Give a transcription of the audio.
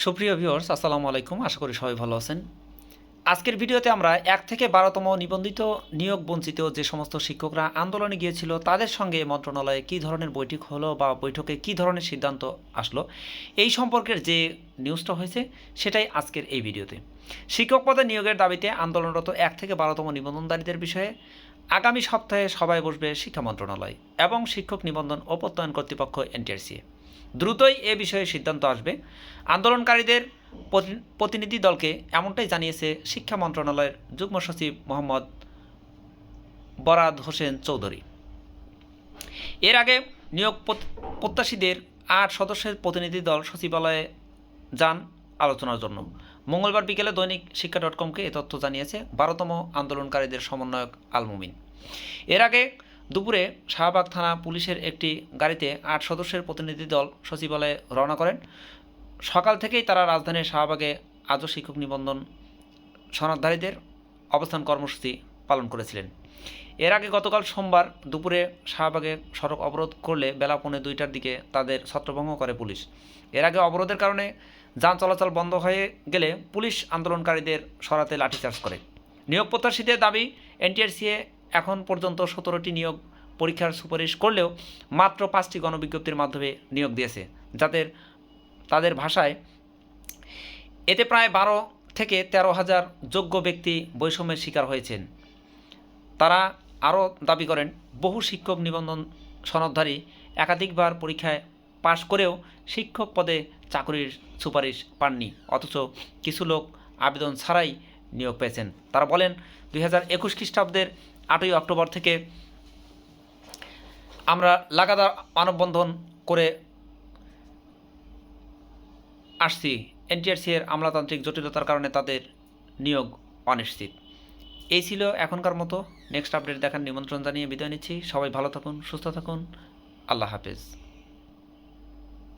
সুপ্রিয় ভিউয়ার্স আসসালামু আলাইকুম। আশা করি সবাই ভালো আছেন। আজকের ভিডিওতে আমরা এক থেকে বারোতম নিবন্ধিত নিয়োগ বঞ্চিত যে সমস্ত শিক্ষকরা আন্দোলনে গিয়েছিল, তাদের সঙ্গে মন্ত্রণালয়ে কী ধরনের বৈঠক হলো বা বৈঠকে কী ধরনের সিদ্ধান্ত আসলো, এই সম্পর্কের যে নিউজটা হয়েছে, সেটাই আজকের এই ভিডিওতে। শিক্ষক পদে নিয়োগের দাবিতে আন্দোলনরত এক থেকে বারোতম নিবন্ধনকারীদের বিষয়ে আগামী সপ্তাহে সবাই বসবে শিক্ষা মন্ত্রণালয় এবং শিক্ষক নিবন্ধন ও প্রত্যয়ন কর্তৃপক্ষ এনটিআরসি। দ্রুতই এ বিষয়ে সিদ্ধান্ত আসবে। আন্দোলনকারীদের প্রতি- প্রতিনিধি দলকে এমনটাই জানিয়েছে শিক্ষা মন্ত্রণালয়ের যুগ্ম সচিব মোহাম্মদ বরাদ হোসেন চৌধুরী। এর আগে নিয়োগ প্রত- প্রত্যাশীদের আট সদস্যের প্রতিনিধি দল সচিবালয়ে যান আলোচনার জন্য। মঙ্গলবার বিকেলে দৈনিক শিক্ষা ডট কমকে এ তথ্য জানিয়েছে বারোতম আন্দোলনকারীদের সমন্বয়ক আলমুমিন এর আগে দুপুরে শাহবাগ থানা পুলিশের একটি গাড়িতে আট সদস্যের প্রতিনিধি দল সচিবালয়ে রওনা করেন। সকাল থেকেই তারা রাজধানীর শাহবাগে আজও শিক্ষক নিবন্ধন সনদধারীদের অবস্থান কর্মসূচি পালন করেছিলেন। এর আগে গতকাল সোমবার দুপুরে শাহবাগে সড়ক অবরোধ করলে বেলা পৌনে দুইটার দিকে তাদের ছত্রভঙ্গ করে পুলিশ। এর আগে অবরোধের কারণে যান চলাচল বন্ধ হয়ে গেলে পুলিশ আন্দোলনকারীদের সরাতে লাঠিচার্জ করে। নিয়োগ প্রত্যাশীদের দাবি, এনটিআরসিএ এখন পর্যন্ত সতেরোটি নিয়োগ পরীক্ষার সুপারিশ করলেও মাত্র পাঁচটি গণবিজ্ঞপ্তির মাধ্যমে নিয়োগ দিয়েছে, যাদের, তাদের ভাষায় এতে প্রায় বারো থেকে তেরো হাজার যোগ্য ব্যক্তি বৈষম্যের শিকার হয়েছেন। তারা আরও দাবি করেন, বহু শিক্ষক নিবন্ধন সনদধারী একাধিকবার পরীক্ষায় পাশ করেও শিক্ষক পদে চাকরির সুপারিশ পাননি, অথচ কিছু লোক আবেদন ছাড়াই নিয়োগ পেয়েছেন। তারা বলেন, দুই হাজার একুশ খ্রিস্টাব্দের আটই অক্টোবর থেকে আমরা লাগাতার মানববন্ধন করে আসছি। এনটিআরসি এর আমলাতান্ত্রিক জটিলতার কারণে তাদের নিয়োগ অনিশ্চিত। এই ছিল এখনকার মতো। নেক্সট আপডেট দেখার নিমন্ত্রণ জানিয়ে বিদায় নিচ্ছি। সবাই ভালো থাকুন, সুস্থ থাকুন। আল্লাহ হাফেজ।